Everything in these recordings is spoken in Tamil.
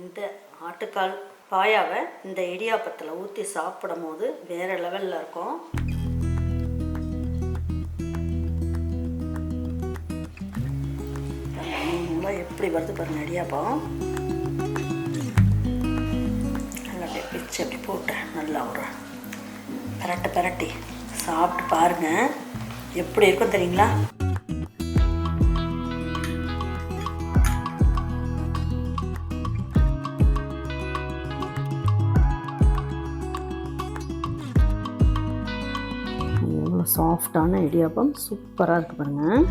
இந்த ஆட்டுக்கால் பாயாவை இந்த இடியாப்பத்தில் ஊற்றி சாப்பிடும் போது வேறு லெவலில் இருக்கும். எப்படி வருது பாருங்க இடியாப்பம். நல்லா அப்படியே பிச்சு அப்படி போட்டு நல்லா ஒரு பரட்டு பரட்டி சாப்பிட்டு பாருங்க. எப்படி இருக்கும் தெரியுங்களா? சாஃப்டான இடியாப்பம். சூப்பராக இருக்குது பாருங்கள்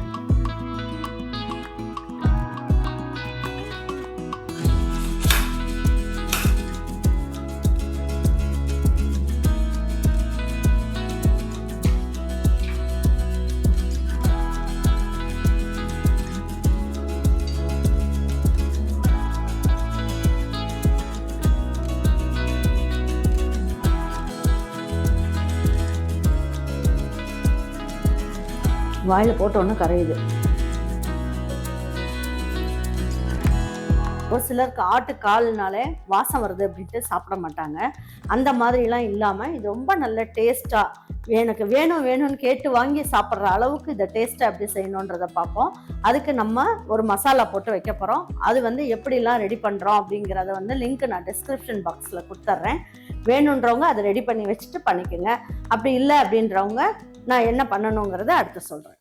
வாயில் போட்டோன்னு கரையுது. ஒரு சிலருக்கு ஆட்டு கால்னாலே வாசம் வருது அப்படின்ட்டு சாப்பிட மாட்டாங்க. அந்த மாதிரிலாம் இல்லாமல் இது ரொம்ப நல்ல டேஸ்ட்டாக எனக்கு வேணும் வேணும்னு கேட்டு வாங்கி சாப்பிட்ற அளவுக்கு இதை டேஸ்ட்டை எப்படி செய்யணுன்றதை பார்ப்போம். அதுக்கு நம்ம ஒரு மசாலா போட்டு வைக்க போகிறோம் அது வந்து எப்படிலாம் ரெடி பண்ணுறோம் அப்படிங்கிறத வந்து லிங்க் நான் டிஸ்கிரிப்ஷன் பாக்ஸில் கொடுத்துட்றேன் வேணுன்றவங்க அதை ரெடி பண்ணி வச்சுட்டு பண்ணிக்கோங்க. அப்படி இல்லை அப்படின்றவங்க நான் என்ன பண்ணணுங்கிறத அடுத்து சொல்கிறேன்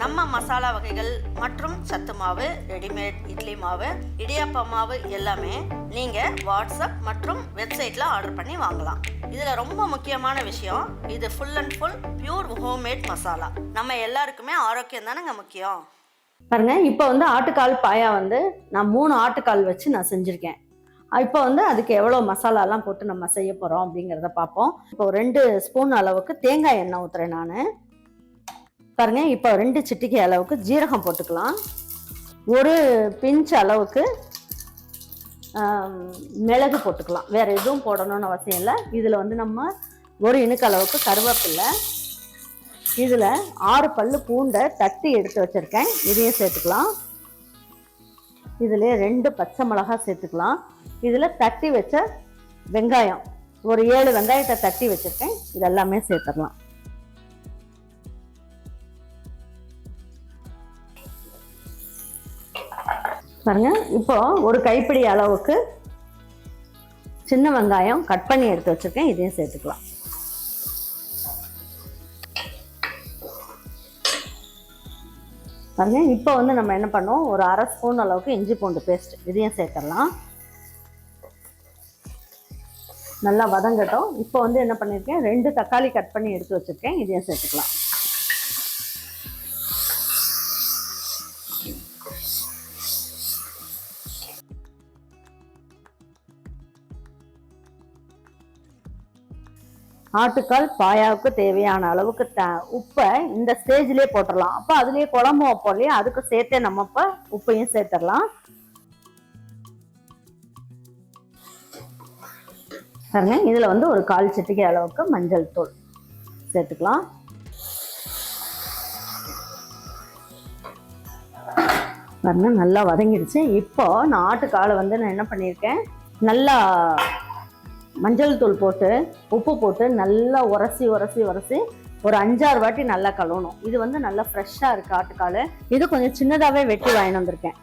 நம்ம மசாலா வகைகள் மற்றும் சத்து மாவு ரெடிமேட் இட்லி மாவு இடியாப்ப மாவு எல்லாமே நீங்கள் வாட்ஸ்அப் மற்றும் வெப்சைட்டில் ஆர்டர் பண்ணி வாங்கலாம். இதில் ரொம்ப முக்கியமான விஷயம் இது full and full pure homemade masala. நம்ம எல்லாருக்குமே ஆரோக்கியம் தானேங்க முக்கியம்? பாருங்க இப்போ வந்து ஆட்டுக்கால் பாயா வந்து நான் மூணு ஆட்டுக்கால் வச்சு நான் செஞ்சுருக்கேன். இப்போ வந்து அதுக்கு எவ்வளோ மசாலாலாம் போட்டு நம்ம செய்ய போகிறோம் அப்படிங்கிறத பார்ப்போம். இப்போ ரெண்டு ஸ்பூன் அளவுக்கு தேங்காய் எண்ணெய் ஊற்றுறேன் நான். பாருங்க இப்போ ரெண்டு சிட்டிக்கை அளவுக்கு ஜீரகம் போட்டுக்கலாம். ஒரு பிஞ்ச் அளவுக்கு மிளகு போட்டுக்கலாம். வேறு எதுவும் போடணும்னு அவசியம் இல்லை. இதில் வந்து நம்ம ஒரு இணுக்கு அளவுக்கு கருவேப்பில்லை இதில் ஆறு பல் பூண்டை தட்டி எடுத்து வச்சுருக்கேன். இதையும் சேர்த்துக்கலாம். இதில் ரெண்டு பச்சை மிளகாய் சேர்த்துக்கலாம். இதில் தட்டி வச்ச வெங்காயம் ஒரு ஏழு வெங்காயத்தை தட்டி வச்சுருக்கேன். இது எல்லாமே பாருங்கள் இப்போது இப்போ ஒரு கைப்பிடி அளவுக்கு சின்ன வெங்காயம் கட் பண்ணி எடுத்து வச்சுருக்கேன். இதையும் சேர்த்துக்கலாம். பாருங்க. இப்போ வந்து நம்ம என்ன பண்ணோம்? ஒரு அரை ஸ்பூன் அளவுக்கு இஞ்சி பூண்டு பேஸ்ட். இதையும் சேர்த்துடலாம். நல்லா வதங்கட்டும். இப்போ வந்து என்ன பண்ணியிருக்கேன் ரெண்டு தக்காளி கட் பண்ணி எடுத்து வச்சுருக்கேன். இதையும் சேர்த்துக்கலாம். ஆட்டுக்கால் பாயாவுக்கு தேவையான அளவுக்கு த உப்பை இந்த ஸ்டேஜ்லேயே போட்டுடலாம் அப்போ அதுலேயே குழம்பு வைப்போம் இல்லையா? அதுக்கு சேர்த்தே நம்ம இப்போ உப்பையும் சேர்த்துடலாம். பாருங்க இதில் வந்து ஒரு கால் சிட்டிகை அளவுக்கு மஞ்சள் தூள் சேர்த்துக்கலாம். பாருங்க நல்லா வதங்கிடுச்சு. இப்போ நான் ஆட்டுக்காலை வந்து நான் என்ன பண்ணியிருக்கேன்? நல்லா மஞ்சள் தூள் போட்டு உப்பு போட்டு நல்லா உரசி உரசி உரசி ஒரு அஞ்சாறு வாட்டி நல்லா கழுவணும். இது வந்து நல்லா ஃப்ரெஷ்ஷாக இருக்குது ஆட்டுக்கால். இது கொஞ்சம் சின்னதாகவே வெட்டி வாங்கிட்டு வந்திருக்கேன்.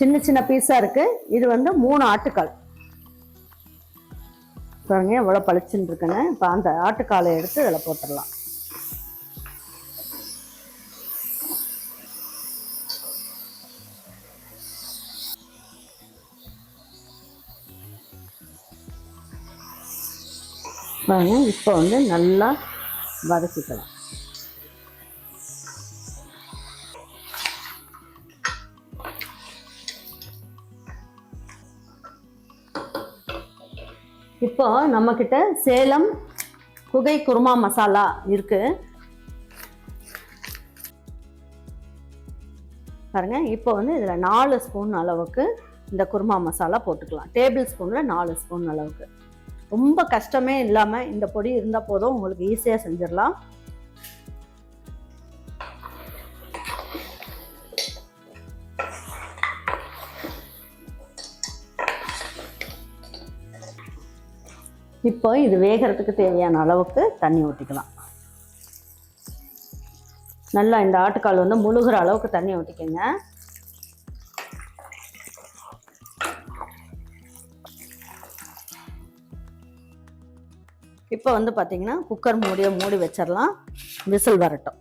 சின்ன சின்ன பீஸாக இருக்குது இது வந்து மூணு ஆட்டுக்கால். பாருங்க எவ்வளோ பளிச்சுன்னு இருக்குன்னு. இப்போ அந்த ஆட்டுக்காலை எடுத்து இதில் போட்டுடலாம். பாருங்கள் இப்போ வந்து நல்லா வதக்கிக்கலாம். இப்போ நம்மக்கிட்ட சேலம் குகை குருமா மசாலா இருக்கு. பாருங்கள் இப்போ வந்து இதில் நாலு ஸ்பூன் அளவுக்கு இந்த குருமா மசாலா போட்டுக்கலாம். டேபிள் ஸ்பூனில் நாலு ஸ்பூன் அளவுக்கு. ரொம்ப கஷ்டமே இல்லாமல் இந்த பொடி இருந்தால் போதும் உங்களுக்கு ஈஸியாக செஞ்சிடலாம். இப்போ இது வேகிறதுக்கு தேவையான அளவுக்கு தண்ணி ஊற்றிக்கலாம் நல்லா இந்த ஆட்டுக்கால் வந்து முழுகிற அளவுக்கு தண்ணி ஊற்றிக்கங்க இப்போ வந்து பார்த்தீங்கன்னா குக்கர் மூடியை மூடி வச்சிடலாம். விசில் வரட்டும்.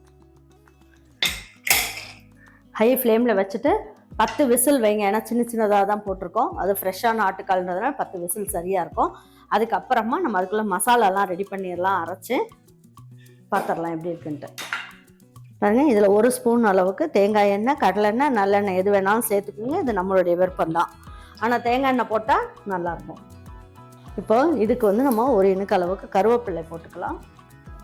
ஹை ஃப்ளேமில் வச்சுட்டு பத்து விசில் வைங்க. ஏன்னா சின்ன சின்னதாக தான் போட்டிருக்கோம். அது ஃப்ரெஷ்ஷான ஆட்டுக்கால்ன்றதுனால பத்து விசில் சரியாக இருக்கும். அதுக்கப்புறமா நம்ம அதுக்குள்ளே மசாலாலாம் ரெடி பண்ணிடலாம். அரைச்சி பார்த்துடலாம் எப்படி இருக்குன்ட்டு. பாருங்க இதில் ஒரு ஸ்பூன் அளவுக்கு தேங்காய் எண்ணெய் கடலெண்ணெய் நல்லெண்ணெய் எது வேணாலும் சேர்த்துக்குங்க. இது நம்மளுடைய விருப்பம் தான் ஆனால் தேங்காய் எண்ணெய் போட்டால் நல்லாயிருக்கும் இப்போ இதுக்கு வந்து நம்ம ஒரு இனுக்கு அளவுக்கு கருவேப்பிள்ளை போட்டுக்கலாம்.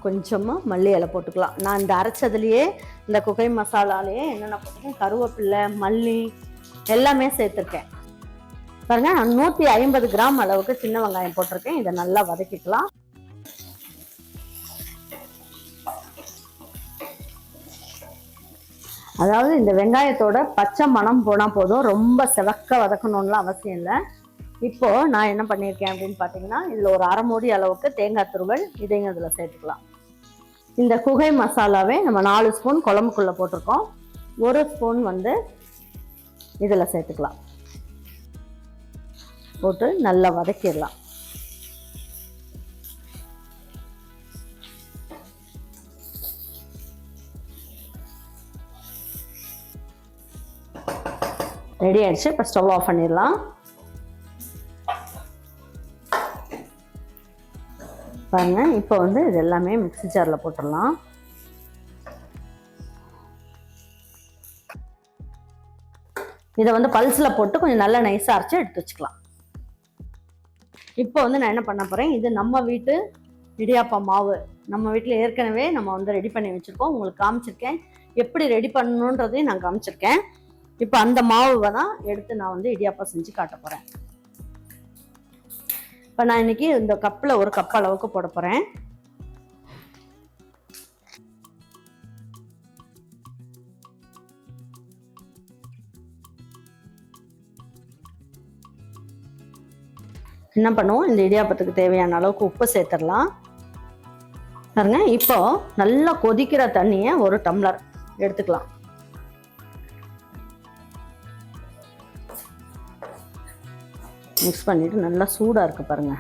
கொஞ்சமாக மல்லி இலை போட்டுக்கலாம். நான் இந்த அரைச்சதுலேயே இந்த குகை மசாலாலேயே என்னென்ன போட்டிருக்கேன்? கருவேப்பிள்ளை மல்லி எல்லாமே சேர்த்துருக்கேன். பாருங்க நான் நூற்றி ஐம்பது கிராம் அளவுக்கு சின்ன வெங்காயம் போட்டிருக்கேன். இதை நல்லா வதக்கிக்கலாம். அதாவது இந்த வெங்காயத்தோட பச்சை மணம் போனால் போதும். ரொம்ப செவக்க வதக்கணும்லாம் அவசியம் இல்லை. இப்போ நான் என்ன பண்ணியிருக்கேன் அப்படின்னு பார்த்தீங்கன்னா இதில் ஒரு அரை மூடி அளவுக்கு தேங்காய் துருவல் இதையும் இதில் சேர்த்துக்கலாம். இந்த குகை மசாலாவே நம்ம நாலு ஸ்பூன் குழம்புக்குள்ளே போட்டிருக்கோம். ஒரு ஸ்பூன் வந்து இதில் சேர்த்துக்கலாம். போட்டு நல்லா வதக்கிடலாம். ரெடி ஆயிடுச்சு. இப்போ ஸ்டவ் ஆஃப் பண்ணிடலாம். பாருங்கள் இப்போ வந்து இது எல்லாமே மிக்ஸி ஜாரில் போட்டுடலாம். இதை வந்து பல்ஸில் போட்டு கொஞ்சம் நல்லா நைஸாக அரைச்சி எடுத்து வச்சுக்கலாம். இப்போ வந்து நான் என்ன பண்ண போகிறேன் இது நம்ம வீட்டு இடியாப்பா மாவு. நம்ம வீட்டில் ஏற்கனவே நம்ம வந்து ரெடி பண்ணி வச்சுருக்கோம். உங்களுக்கு காமிச்சிருக்கேன். எப்படி ரெடி பண்ணணுன்றதையும் நான் காமிச்சிருக்கேன். இப்போ அந்த மாவை தான் எடுத்து நான் வந்து இடியாப்பா செஞ்சு காட்ட போகிறேன் இப்போ நான் இன்னைக்கு இந்த கப்பில் ஒரு கப் அளவுக்கு போட போகிறேன் என்ன பண்ணுவோம்? இந்த இடியாப்பத்துக்கு தேவையான அளவுக்கு உப்பு சேர்த்துடலாம். பாருங்க இப்போ நல்லா கொதிக்கிற தண்ணியை ஒரு டம்ளர் எடுத்துக்கலாம். மிக்ஸ் பண்ணிட்டு நல்லா சூடாக இருக்கு பாருங்க.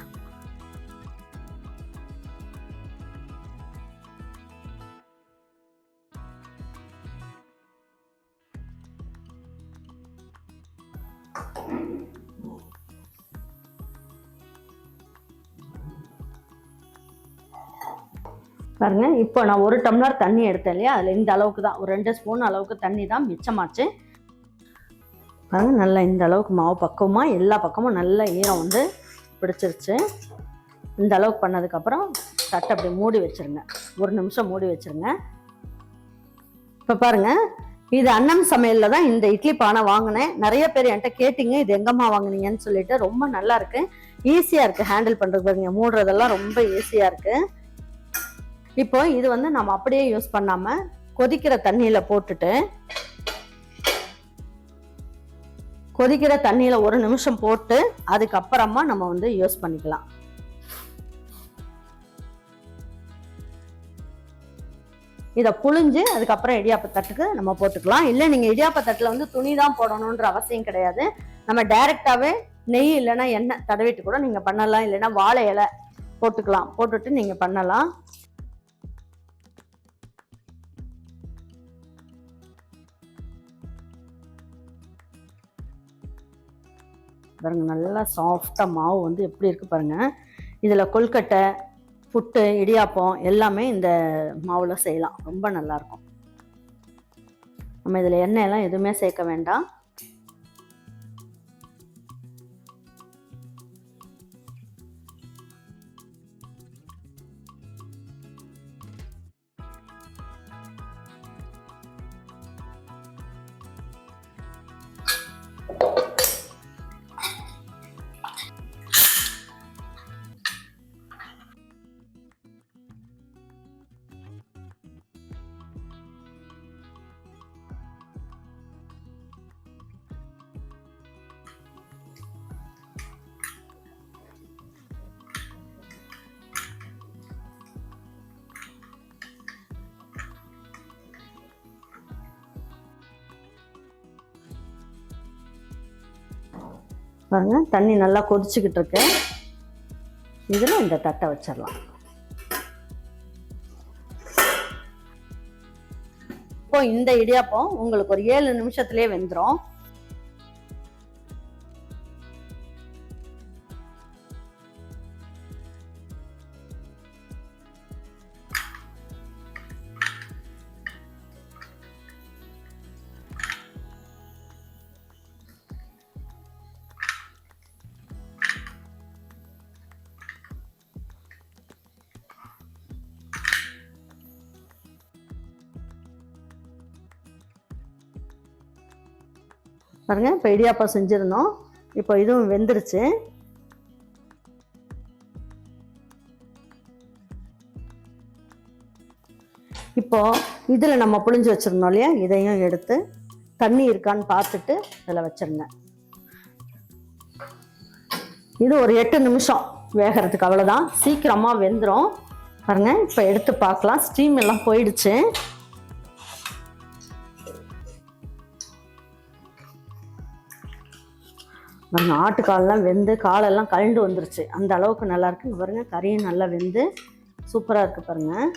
பாருங்க இப்போ நான் ஒரு டம்ளர் தண்ணி எடுத்தேன் இல்லையா? அதில் இந்த அளவுக்கு தான் ஒரு ரெண்டு ஸ்பூன் அளவுக்கு தண்ணி தான் மிச்சமாச்சு. பாருங்கள் நல்லா இந்த அளவுக்கு மாவு பக்குவமாக எல்லா பக்கமும் நல்ல ஈரம் வந்து பிடிச்சிருச்சு. இந்த அளவுக்கு பண்ணதுக்கப்புறம் தட்டை அப்படி மூடி வச்சிருங்க. ஒரு நிமிஷம் மூடி வச்சுருங்க. இப்போ பாருங்கள் இது அன்னம் சமையலில் தான் இந்த இட்லி பானை வாங்கினேன். நிறைய பேர் என்கிட்ட கேட்டிங்க இது எங்கம்மா வாங்குனீங்கன்னு சொல்லிட்டு ரொம்ப நல்லா இருக்கு. ஈஸியாக இருக்குது ஹேண்டில் பண்ணுறது பாருங்க மூடுறதெல்லாம் ரொம்ப ஈஸியாக இருக்குது இப்போ இது வந்து நம்ம அப்படியே யூஸ் பண்ணாமல் கொதிக்கிற தண்ணியில் போட்டுட்டு கொதிக்கிற தண்ணியில ஒரு நிமிஷம் போட்டு அதுக்கப்புறமா நம்ம வந்து யூஸ் பண்ணிக்கலாம். இதை புழிஞ்சு அதுக்கப்புறம் இடியாப்ப தட்டுக்கு நம்ம போட்டுக்கலாம். இல்லை நீங்கள் இடியாப்ப தட்டில் வந்து துணி தான் போடணுன்ற அவசியம் கிடையாது. நம்ம டைரெக்டாகவே நெய் இல்லைன்னா எண்ணெய் தடவிட்டு கூட நீங்கள் பண்ணலாம். இல்லைன்னா வாழை இலை போட்டுக்கலாம். போட்டுட்டு நீங்கள் பண்ணலாம். பாருங்கள் நல்லா சாஃப்டாக மாவு வந்து எப்படி இருக்குது பாருங்கள் இதில் கொல்கட்டை புட்டு இடியாப்பம் எல்லாமே இந்த மாவில் செய்யலாம். ரொம்ப நல்லாயிருக்கும் நம்ம இதில் எண்ணெயெல்லாம் எதுவுமே சேர்க்க வேண்டாம். பாருங்க தண்ணி நல்லா கொதிச்சுக்கிட்டு இருக்கு. இதில் இந்த தட்டை வச்சிடலாம். இப்போ இந்த இடியாப்பம் உங்களுக்கு ஒரு ஏழு நிமிஷத்துலேயே வெந்துடும் பாருங்கள் இப்போ இடியாப்பம் செஞ்சுருந்தோம். இப்போ இதுவும் வெந்துருச்சு. இப்போது இதில் நம்ம புளிஞ்சு வச்சுருந்தோம் இல்லையா? இதையும் எடுத்து தண்ணி இருக்கான்னு பார்த்துட்டு இதில் வச்சிருங்க. இது ஒரு எட்டு நிமிஷம் வேகிறதுக்கு அவ்வளோதான் சீக்கிரமாக வெந்துடும் பாருங்கள் இப்போ எடுத்து பார்க்கலாம். ஸ்டீம் எல்லாம் போயிடுச்சு. பாருங்கள் ஆட்டுக்காலெல்லாம் வெந்து காலெல்லாம் கழண்டு வந்துருச்சு. அந்த அளவுக்கு நல்லா இருக்கு. பாருங்கள் கறியும் நல்லா வெந்து சூப்பராக இருக்குது பாருங்கள்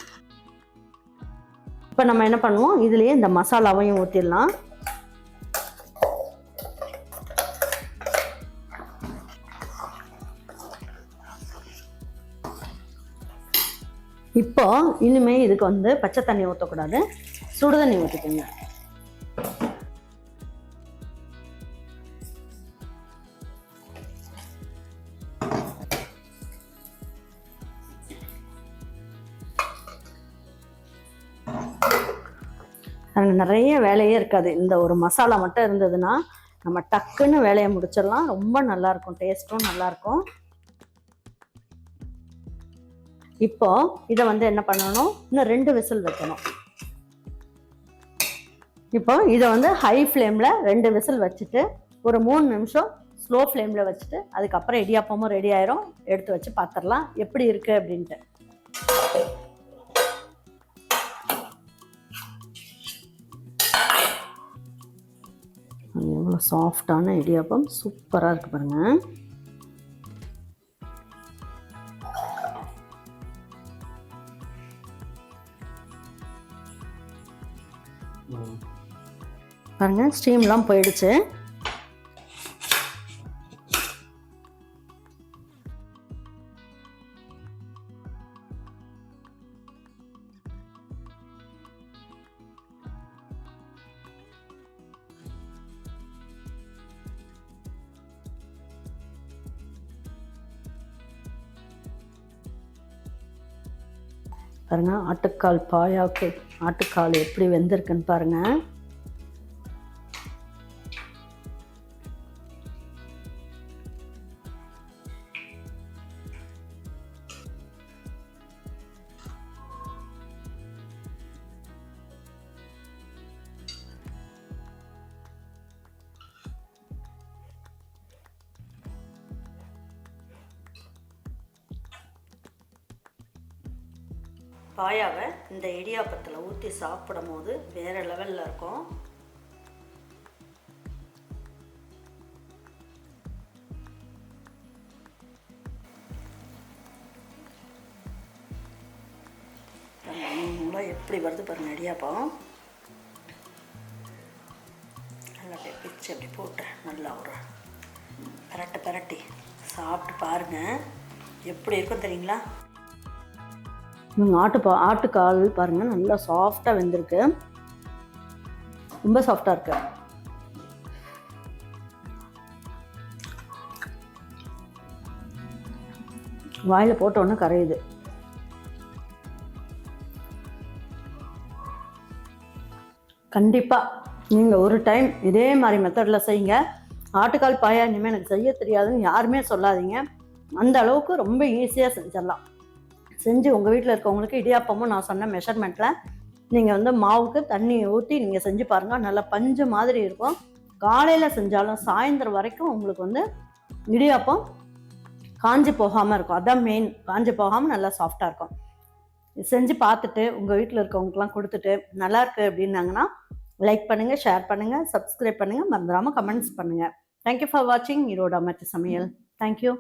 இப்போ நம்ம என்ன பண்ணுவோம்? இதுலேயே இந்த மசாலாவையும் ஊற்றிடலாம் இப்போ இனிமேல் இதுக்கு வந்து பச்சை தண்ணி ஊற்றக்கூடாது சுடு தண்ணி ஊற்றிக்கோங்க நிறைய வேலையே இருக்காது. இந்த ஒரு மசாலா மட்டும் இருந்ததுன்னா நம்ம டக்குன்னு வேலையை முடிச்சிடலாம். ரொம்ப நல்லா இருக்கும். டேஸ்ட்டும் நல்லா இருக்கும். இப்போ இதை வந்து என்ன பண்ணணும்? இன்னும் ரெண்டு விசில் வைக்கணும். இப்போ இதை வந்து ஹை ஃப்ளேமில் ரெண்டு விசில் வச்சுட்டு ஒரு மூணு நிமிஷம் ஸ்லோ ஃப்ளேமில் வச்சுட்டு அதுக்கப்புறம் இடியாப்பமும் ரெடி ஆயிரும். எடுத்து வச்சு பார்த்துடலாம் எப்படி இருக்குது அப்படின்ட்டு. சாஃப்டான இடியாப்பம். சூப்பராக இருக்குது பாருங்கள் பாருங்கள் ஸ்டீம்லாம் போயிடுச்சு. பாருங்க. ஆட்டுக்கால் பாயாக்கு ஆட்டுக்கால் எப்படி வெந்திருக்குன்னு பாருங்க. பாயாவை இந்த இடியாப்பத்தில் ஊற்றி சாப்பிடும் போது வேறு லெவலில் இருக்கும். மூலம் எப்படி வருது பாருங்க இடியாப்பம். நல்லா அப்படியே பிச்சு அப்படி போட்டேன் நல்லா ஒரு பரட்டை பரட்டி சாப்பிட்டு பாருங்கள் எப்படி இருக்கும் தெரியுங்களா? ஆட்டு பா ஆட்டுக்கால் பாருங்கள் நல்லா சாஃப்டாக வெந்திருக்கு. ரொம்ப சாஃப்டாக இருக்கு. வாயில் போட்டோன்னே கரையுது. கண்டிப்பாக நீங்கள் ஒரு டைம் இதே மாதிரி மெத்தடில் செய்யுங்க. ஆட்டுக்கால் பாயா இனிமேல் எனக்கு செய்ய தெரியாதுன்னு யாருமே சொல்லாதீங்க. அந்த அளவுக்கு ரொம்ப ஈஸியாக செஞ்சிடலாம். செஞ்சு உங்கள் வீட்டில் இருக்கவங்களுக்கு இடியாப்பமும் நான் சொன்ன மெஷர்மெண்ட்டில் நீங்கள் வந்து மாவுக்கு தண்ணி ஊற்றி நீங்கள் செஞ்சு பாருங்கள் நல்லா பஞ்சு மாதிரி இருக்கும். காலையில் செஞ்சாலும் சாயந்தரம் வரைக்கும் உங்களுக்கு வந்து இடியாப்பம் காஞ்சி போகாமல் இருக்கும். அதான் மெயின் காஞ்சி போகாமல் நல்லா சாஃப்டாக இருக்கும். செஞ்சு பார்த்துட்டு உங்கள் வீட்டில் இருக்கவங்களுக்குலாம் கொடுத்துட்டு நல்லாயிருக்கு அப்படின்னாங்கன்னா லைக் பண்ணுங்கள் ஷேர் பண்ணுங்கள் சப்ஸ்கிரைப் பண்ணுங்கள் மறந்துடாமல் கமெண்ட்ஸ் பண்ணுங்கள் தேங்க்யூ ஃபார் வாட்சிங் ஈரோடு அமர்த்தி சமையல். தேங்க்யூ